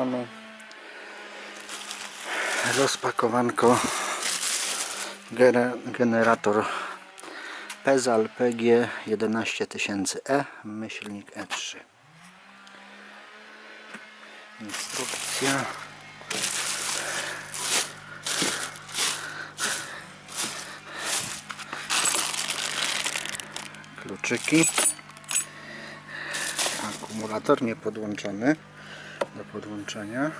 zapraszamy. Rozpakowanko. Gene- generator Pezal PG 11000E myślnik E3 instrukcja. Kluczyki. Akumulator nie podłączony do podłączenia.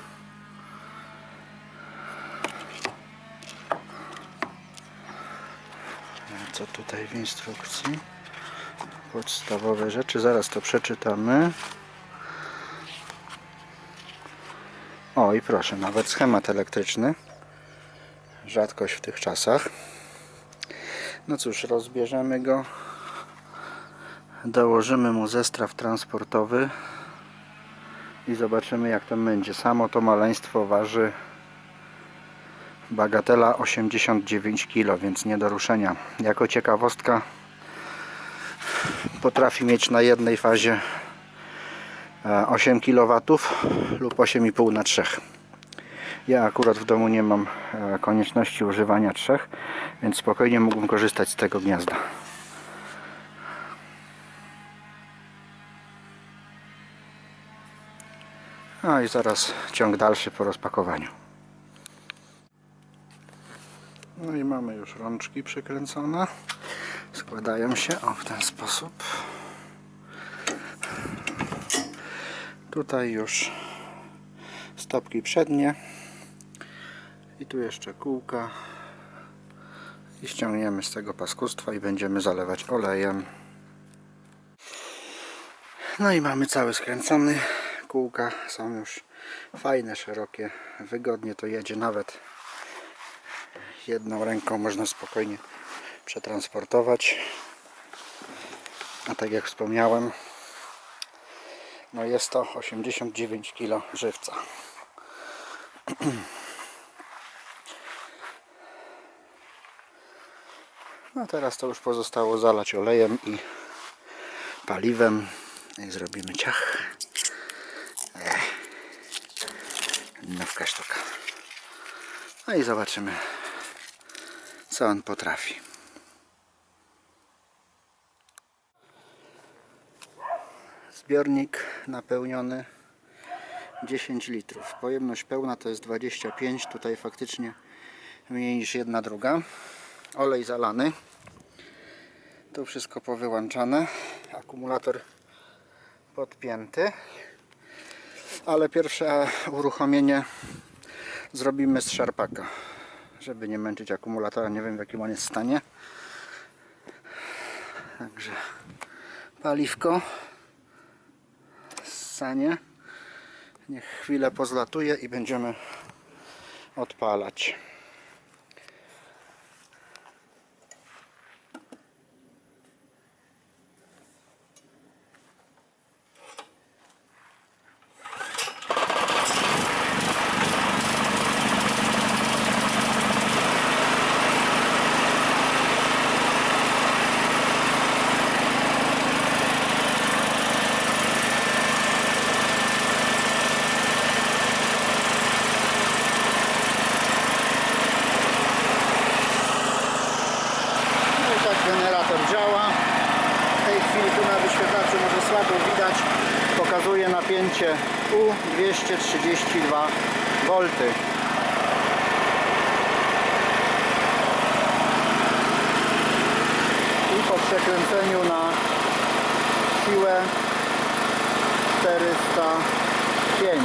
Co tutaj w instrukcji? Podstawowe rzeczy. Zaraz to przeczytamy. O i proszę nawet schemat elektryczny. Rzadkość w tych czasach. No cóż rozbierzemy go. Dołożymy mu zestaw transportowy i zobaczymy jak to będzie. Samo to maleństwo waży bagatela 89 kg więc nie do ruszenia. Jako ciekawostka potrafi mieć na jednej fazie e, 8 kW lub 8,5 na 3 ja akurat w domu nie mam e, konieczności używania trzech więc spokojnie mógłbym korzystać z tego gniazda no i zaraz ciąg dalszy po rozpakowaniu no i mamy już rączki przykręcone. Składają się o w ten sposób. Tutaj już stopki przednie. I tu jeszcze kółka. I ściągniemy z tego paskustwa i będziemy zalewać olejem. No i mamy cały skręcony. Kółka są już fajne, szerokie. Wygodnie to jedzie nawet jedną ręką można spokojnie przetransportować. A tak jak wspomniałem no jest to 89 kg żywca. No teraz to już pozostało zalać olejem i paliwem. I zrobimy ciach nowka sztuka no i zobaczymy co on potrafi. Zbiornik napełniony 10 litrów. Pojemność pełna to jest 25, tutaj faktycznie mniej niż jedna druga. Olej zalany. Tu wszystko powyłączane. Akumulator podpięty. Ale pierwsze uruchomienie zrobimy z szarpaka żeby nie męczyć akumulatora. Nie wiem w jakim on jest stanie. Także paliwko sanie. Niech chwilę pozlatuje i będziemy odpalać. No i tak generator działa. W tej chwili tu na wyświetlaczu może słabo widać. Pokazuje napięcie U 232 V. I po przekręceniu na siłę 405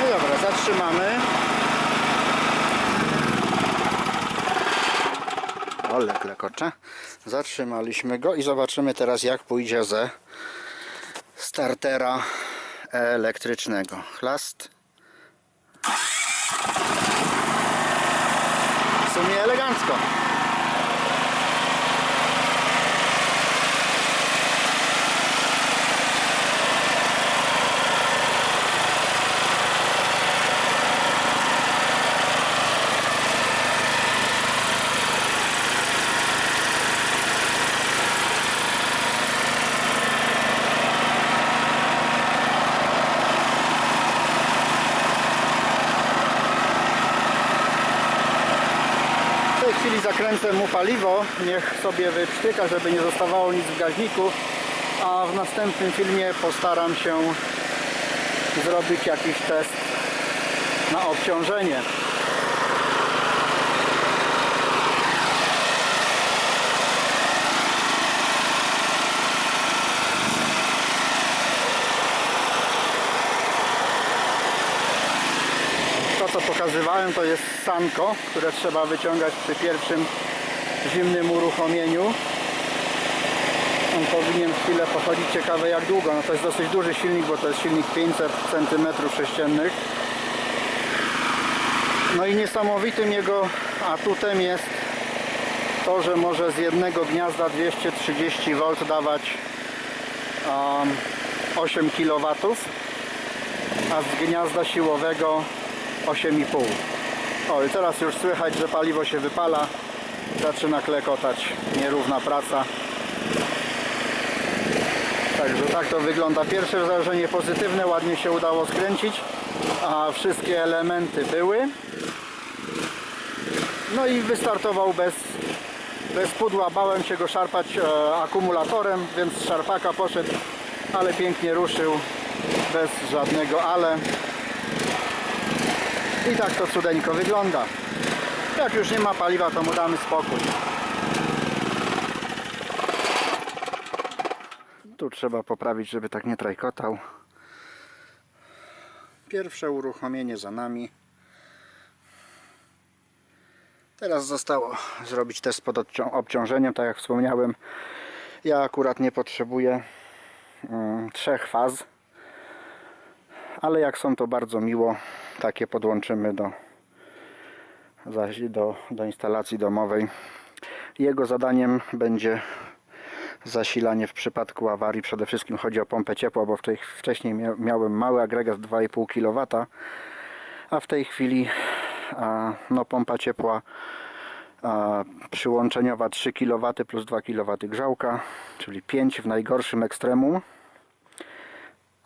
No dobra, zatrzymamy. Ole, klekocze. Zatrzymaliśmy go i zobaczymy teraz jak pójdzie ze startera elektrycznego. Chlast. W sumie elegancko. Chwili zakręcę mu paliwo, niech sobie wyprztyka, żeby nie zostawało nic w gaźniku, a w następnym filmie postaram się zrobić jakiś test na obciążenie. To co pokazywałem to jest sanko, które trzeba wyciągać przy pierwszym zimnym uruchomieniu. On powinien chwilę pochodzić ciekawe jak długo. No to jest dosyć duży silnik, bo to jest silnik 500 cm3. No i niesamowitym jego atutem jest to, że może z jednego gniazda 230 V dawać um, 8 kW, a z gniazda siłowego 8,5. O i teraz już słychać, że paliwo się wypala. Zaczyna klekotać. Nierówna praca. Także tak to wygląda. Pierwsze wrażenie pozytywne, ładnie się udało skręcić, a wszystkie elementy były. No i wystartował bez, bez pudła. Bałem się go szarpać e, akumulatorem, więc szarpaka poszedł, ale pięknie ruszył bez żadnego ale. I tak to cudeńko wygląda. Jak już nie ma paliwa, to mu damy spokój. Tu trzeba poprawić, żeby tak nie trajkotał. Pierwsze uruchomienie za nami. Teraz zostało zrobić test pod obciążeniem, tak jak wspomniałem. Ja akurat nie potrzebuję mm, trzech faz, ale jak są to bardzo miło, takie podłączymy do, do, do instalacji domowej. Jego zadaniem będzie zasilanie w przypadku awarii. Przede wszystkim chodzi o pompę ciepła, bo wcześniej mia, miałem mały agregat 2,5 kW, a w tej chwili no, pompa ciepła przyłączeniowa 3 kW plus 2 kW grzałka, czyli 5 w najgorszym ekstremum.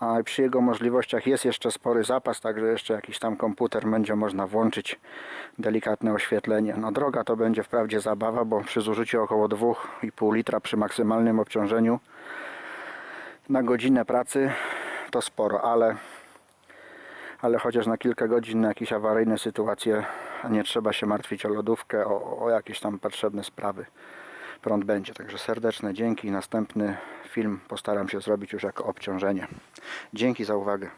A przy jego możliwościach jest jeszcze spory zapas, także jeszcze jakiś tam komputer będzie można włączyć delikatne oświetlenie. No droga to będzie wprawdzie zabawa, bo przy zużyciu około 2,5 litra przy maksymalnym obciążeniu na godzinę pracy to sporo, ale ale chociaż na kilka godzin na jakieś awaryjne sytuacje nie trzeba się martwić o lodówkę, o, o jakieś tam potrzebne sprawy. Prąd będzie. Także serdeczne dzięki. Następny film postaram się zrobić już jako obciążenie. Dzięki za uwagę.